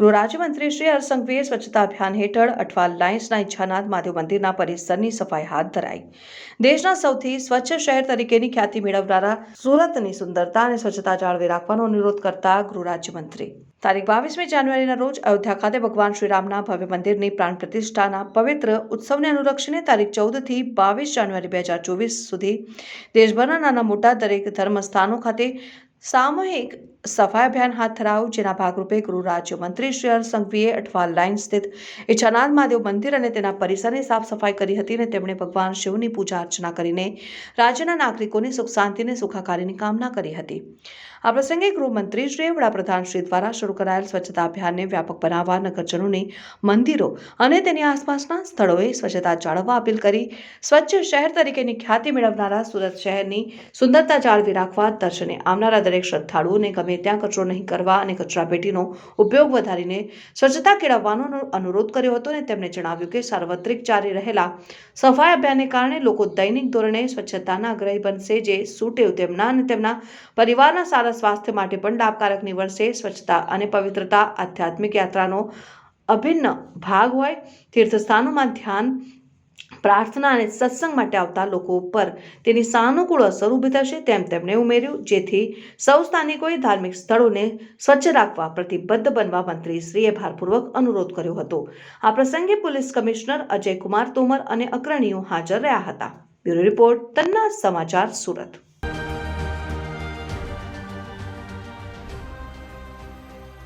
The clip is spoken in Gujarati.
ગૃહ રાજ્યમંત્રી શ્રી હરસંઘવીએ સ્વચ્છતા અભિયાન હેઠળ અઠવા લાયન્સના ઈચ્છાનાથ મહાદેવ મંદિરના પરિસરની સફાઈ હાથ ધરાઈ. દેશના સૌથી સ્વચ્છ શહેર તરીકેની ખ્યાતિ મેળવનારા સુરતની સુંદરતા અને સ્વચ્છતા જાળવી રાખવાનો અનુરોધ કરતા ગૃહ રાજ્યમંત્રી તારીખ બાવીસમી જાન્યુઆરીના રોજ અયોધ્યા ખાતે ભગવાન શ્રીરામના ભવ્ય મંદિરની પ્રાણ પ્રતિષ્ઠાના પવિત્ર ઉત્સવને અનુલક્ષીને તારીખ ચૌદથી બાવીસ જાન્યુઆરી બે હજાર ચોવીસ સુધી દેશભરના નાના મોટા દરેક ધર્મસ્થાનો ખાતે સામૂહિક સફાઈ અભિયાન હાથ ધરાવ જેના ભાગરૂપે ગૃહ રાજ્યમંત્રી શ્રી હર્ષ સંઘવીએ અઠવાલ લાઇન સ્થિત ઇચ્છાનાથ મહાદેવ મંદિર અને તેના પરિસરની સાફ સફાઈ કરી હતી અને તેમણે ભગવાન શિવની પૂજા અર્ચના કરીને રાજ્યના નાગરિકોની સુખ, શાંતિ અને સુખાકારીની કામના કરી હતી. આ પ્રસંગે ગૃહમંત્રીશ્રીએ વડાપ્રધાનશ્રી દ્વારા શરૂ કરાયેલ સ્વચ્છતા અભિયાનને વ્યાપક બનાવવા નગરજનોને મંદિરો અને તેની આસપાસના સ્થળોએ સ્વચ્છતા જાળવવા અપીલ કરી. સ્વચ્છ શહેર તરીકેની ખ્યાતિ મેળવનારા સુરત શહેરની સુંદરતા જાળવી રાખવા દર્શને આવનારા દરેક શ્રદ્ધાળુઓને ગમે ત્યાં કચરો નહીં કરવા અને કચરાપેટીનો ઉપયોગ વધારીને સ્વચ્છતા કેળવવાનો અનુરોધ કર્યો હતો અને તેમણે જણાવ્યું કે સાર્વત્રિક ચાલી રહેલા સફાઈ અભિયાનને કારણે લોકો દૈનિક ધોરણે સ્વચ્છતાના આગ્રહી બનશે, જે સુટેવ તેમના અને તેમના પરિવારના સારા સ્વાસ્થ્ય માટે પણ લાભકારક નીવડશે. સ્વચ્છતા અને પવિત્રતા આધ્યાત્મિક યાત્રાનો અભિન્ન ભાગ હોય, તીર્થસ્થાનોમાં ધ્યાન પ્રાર્થના અને સત્સંગ માટે આવતા લોકો પર તેની સાનુકૂળ અસર ઊભી થશે તેમ તેમણે ઉમેર્યું. જેથી સૌ સ્થાનિકોએ ધાર્મિક સ્થળોને સ્વચ્છ રાખવા પ્રતિબદ્ધ બનવા મંત્રીશ્રીએ ભારપૂર્વક અનુરોધ કર્યો હતો. આ પ્રસંગે પોલીસ કમિશનર અજય કુમાર તોમર અને અગ્રણીઓ હાજર રહ્યા હતા. બ્યુરો રિપોર્ટ તન્ના સમાચાર સુરત.